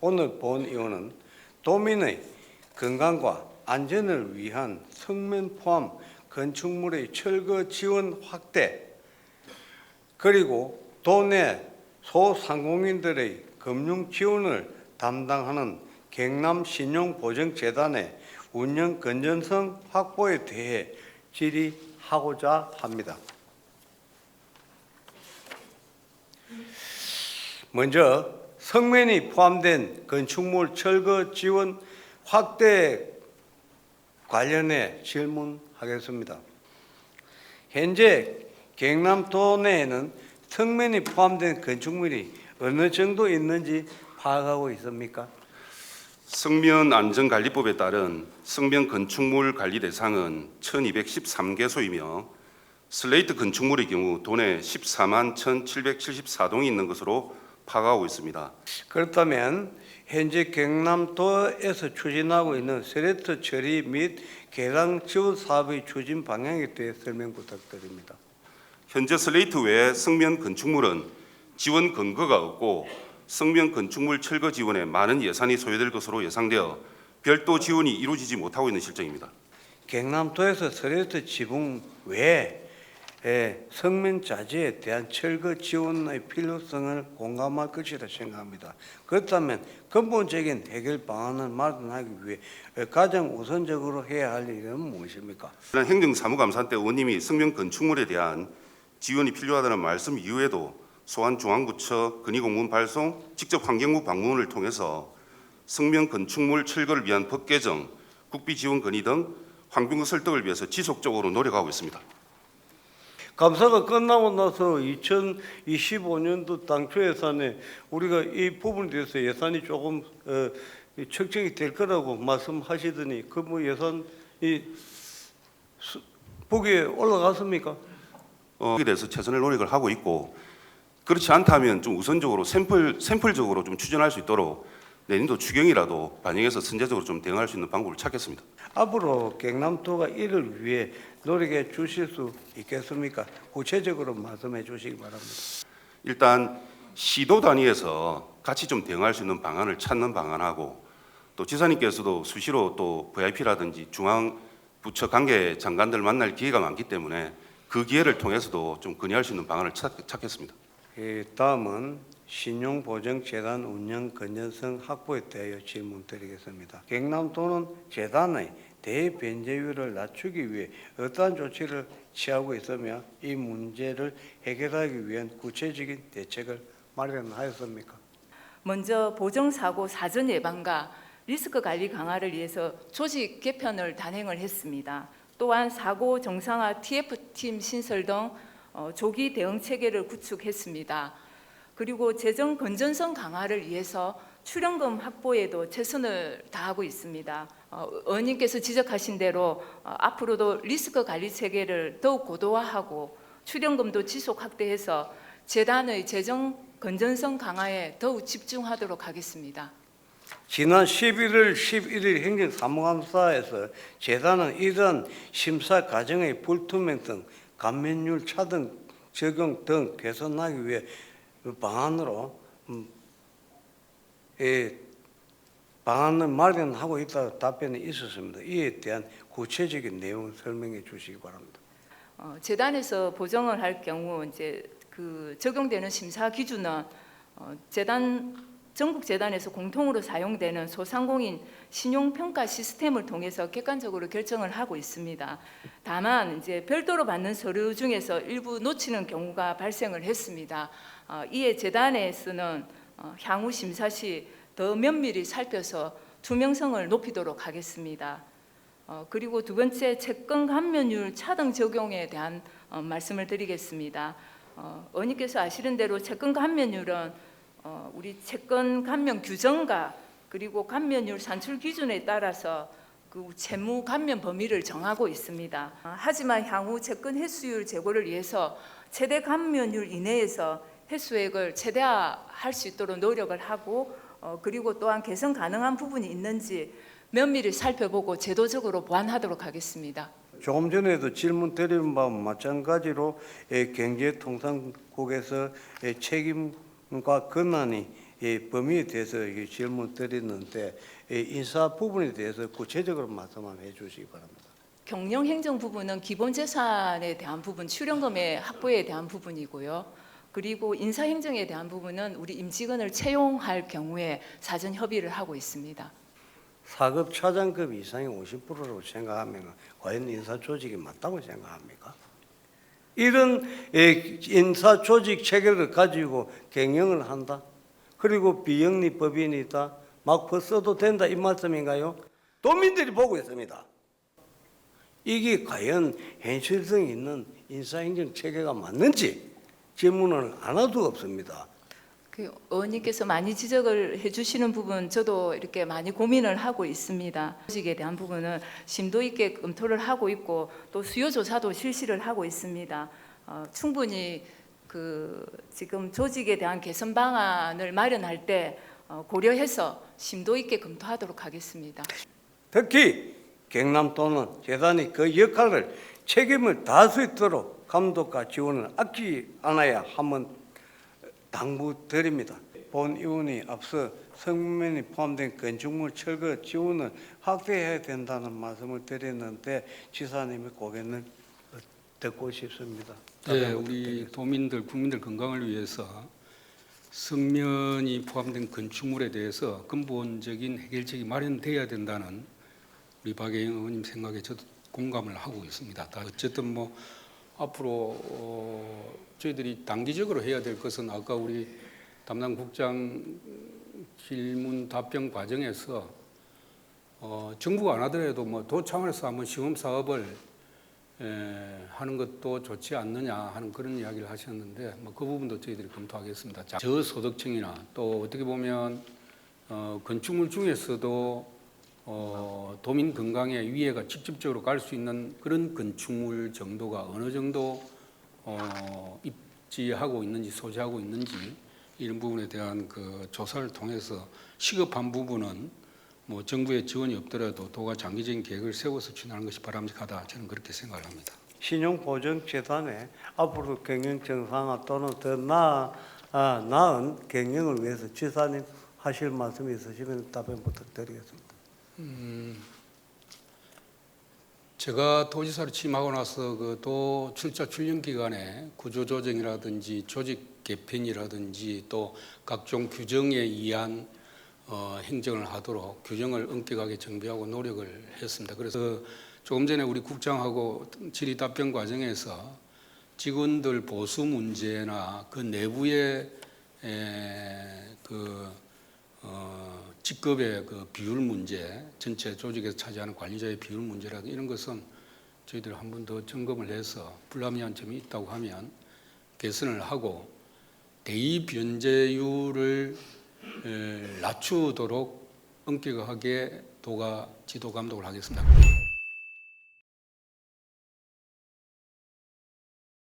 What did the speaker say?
오늘 본 이유는 도민의 건강과 안전을 위한 성면 포함 건축물의 철거 지원 확대 그리고 도내 소상공인들의 금융 지원을 담당하는 경남 신용보증재단의 운영 건전성 확보에 대해 질의하고자 합니다. 먼저 성면이 포함된 건축물 철거 지원 확대 관련해 질문하겠습니다. 현재 경남도 내에는 성면이 포함된 건축물이 어느 정도 있는지 파악하고 있습니까? 성면 안전관리법에 따른 성면 건축물 관리 대상은 1213개소이며 슬레이트 건축물의 경우 도내 14만 1774동이 있는 것으로 파악하고 있습니다. 그렇다면 현재 경남도에서 추진하고 있는 스레트 처리 및 개량 지원 사업의 추진 방향에 대해 설명 부탁드립니다. 현재 슬레이트 외 성면 건축물은 지원 근거가 없고 성면 건축물 철거 지원에 많은 예산이 소요될 것으로 예상되어 별도 지원이 이루어지지 못하고 있는 실정입니다. 경남도에서 스레트 지붕 외에 에, 성면 자재에 대한 철거 지원의 필요성을 공감할 것이라 생각합니다. 그렇다면 근본적인 해결 방안을 마련하기 위해 가장 우선적으로 해야 할 일은 무엇입니까? 행정사무감사 때 의원님이 성면 건축물에 대한 지원이 필요하다는 말씀 이후에도 소환중앙부처 건의공문 발송, 직접 환경부 방문을 통해서 성면 건축물 철거를 위한 법 개정, 국비 지원 건의 등 환경 설득을 위해서 지속적으로 노력하고 있습니다. 감사가 끝나고 나서 2025년도 당초 예산에 우리가 이 부분에 대해서 예산이 조금 어, 이 책정이 될 거라고 말씀하시더니 그 뭐 예산 이 수- 보기에 올라갔습니까? 어, 거기에 대해서 최선의 노력을 하고 있고 그렇지 않다면 좀 우선적으로 샘플 샘플적으로 좀 추진할 수 있도록 내년도 추경이라도 반영해서 선제적으로 좀 대응할 수 있는 방법을 찾겠습니다. 앞으로 경남도가 이를 위해 노력해 주실 수 있겠습니까? 구체적으로 말씀해 주시기 바랍니다. 일단 시도 단위에서 같이 좀 대응할 수 있는 방안을 찾는 방안하고 또 지사님께서도 수시로 또 VIP라든지 중앙 부처 관계 장관들 만날 기회가 많기 때문에 그 기회를 통해서도 좀 건의할 수 있는 방안을 찾, 찾겠습니다. 예, 다음은 신용보증재단 운영 건전성 확보에 대하여 질문 드리겠습니다. 경남도는 재단의 대변제율을 낮추기 위해 어떠한 조치를 취하고 있으며 이 문제를 해결하기 위한 구체적인 대책을 마련하였습니까? 먼저 보정사고 사전 예방과 리스크 관리 강화를 위해서 조직 개편을 단행을 했습니다. 또한 사고 정상화 TF팀 신설 등 어, 조기 대응 체계를 구축했습니다. 그리고 재정 건전성 강화를 위해서 출연금 확보에도 최선을 다하고 있습니다. 어, 의원님께서 지적하신 대로 어, 앞으로도 리스크 관리 체계를 더욱 고도화하고 출연금도 지속 확대해서 재단의 재정 건전성 강화에 더욱 집중하도록 하겠습니다. 지난 11월 11일 행정사무감사에서 재단은 이러한 심사 과정의 불투명 등 감면율 차등 적용 등 개선하기 위해 방안으로 방안을 마련하고 있다 답변이 있었습니다. 이에 대한 구체적인 내용을 설명해 주시기 바랍니다. 어, 재단에서 보정을 할 경우 이제 그 적용되는 심사 기준은 어, 재단 전국 재단에서 공통으로 사용되는 소상공인 신용 평가 시스템을 통해서 객관적으로 결정을 하고 있습니다. 다만 이제 별도로 받는 서류 중에서 일부 놓치는 경우가 발생을 했습니다. 어, 이에 재단에서는 어, 향후 심사 시 더 면밀히 살펴서 투명성을 높이도록 하겠습니다. 어, 그리고 두 번째 채권 감면율 차등 적용에 대한 어, 말씀을 드리겠습니다. 어, 의원님께서 아시는 대로 채권 감면율은 어, 우리 채권 감면 규정과 그리고 감면율 산출 기준에 따라서 그 채무 감면 범위를 정하고 있습니다. 어, 하지만 향후 채권 횟수율 제고를 위해서 최대 감면율 이내에서 횟수액을 최대화할 수 있도록 노력을 하고 어, 그리고 또한 개선 가능한 부분이 있는지 면밀히 살펴보고 제도적으로 보완하도록 하겠습니다. 조금 전에도 질문 드린 바와 마찬가지로 예, 경제통상국에서 예, 책임 과 권한이 예, 범위에 대해서 질문 드렸는데 예, 인사 부분에 대해서 구체적으로 말씀 한번 해주시기 바랍니다. 경영 행정 부분은 기본 재산에 대한 부분, 출연금의 확보에 대한 부분이고요. 그리고 인사 행정에 대한 부분은 우리 임직원을 채용할 경우에 사전 협의를 하고 있습니다. 사급 차장급 이상이 50%라고 생각하면 과연 인사 조직이 맞다고 생각합니까? 이런 예, 인사 조직 체계를 가지고 경영을 한다. 그리고 비영리 법인이다. 막 써도 된다 이 말씀인가요? 도민들이 보고 있습니다. 이게 과연 현실성 있는 인사행정 체계가 맞는지 질문을 안 해도 없습니다. 그 의원님께서 많이 지적을 해주시는 부분 저도 이렇게 많이 고민을 하고 있습니다. 조직에 대한 부분은 심도 있게 검토를 하고 있고 또 수요 조사도 실시를 하고 있습니다. 어, 충분히 그 지금 조직에 대한 개선 방안을 마련할 때 어, 고려해서 심도 있게 검토하도록 하겠습니다. 특히 경남도는 재단이 그 역할을 책임을 다할 수 있도록 감독과 지원을 아끼지 않아야 함은 당부드립니다. 본 의원이 앞서 성면이 포함된 건축물 철거 지원을 확대해야 된다는 말씀을 드렸는데 지사님의 고개는 듣고 싶습니다. 네, 우리. 도민들, 국민들 건강을 위해서 성면이 포함된 건축물에 대해서 근본적인 해결책이 마련돼야 된다는 우리 박예영 의원님 생각에 저도 공감을 하고 있습니다. 다 어쨌든 뭐 앞으로 어, 저희들이 단기적으로 해야 될 것은 아까 우리 담당 국장 질문 답변 과정에서 어, 정부가 안 하더라도 뭐도 차원에서 한번 시범 사업을 에, 하는 것도 좋지 않느냐 하는 그런 이야기를 하셨는데 뭐 그 부분도 저희들이 검토하겠습니다. 자, 저소득층이나 또 어떻게 보면 어, 건축물 중에서도 어, 도민 건강에 위해가 직접적으로 갈 수 있는 그런 건축물 정도가 어느 정도 어, 입지하고 있는지 소지하고 있는지 이런 부분에 대한 그 조사를 통해서 시급한 부분은 뭐 정부의 지원이 없더라도 도가 장기적인 계획을 세워서 추진하는 것이 바람직하다 저는 그렇게 생각을 합니다. 신용보증재단에 앞으로 경영 정상화 또는 더 나아, 아, 나은 경영을 위해서 지사님 하실 말씀이 있으시면 답변 부탁드리겠습니다. 제가 도지사로 취임하고 나서 그 도 출자 출연 기간에 구조조정이라든지 조직 개편이라든지 또 각종 규정에 의한 어, 행정을 하도록 규정을 엄격하게 정비하고 노력을 했습니다. 그래서 조금 전에 우리 국장하고 질의 답변 과정에서 직원들 보수 문제나 그 내부의 에, 그 어, 직급의 그 비율 문제, 전체 조직에서 차지하는 관리자의 비율 문제라든 이런 것은 저희들 한번 더 점검을 해서 불합리한 점이 있다고 하면 개선을 하고 대의 변제율을 에, 낮추도록 엄격하게 도가 지도 감독을 하겠습니다.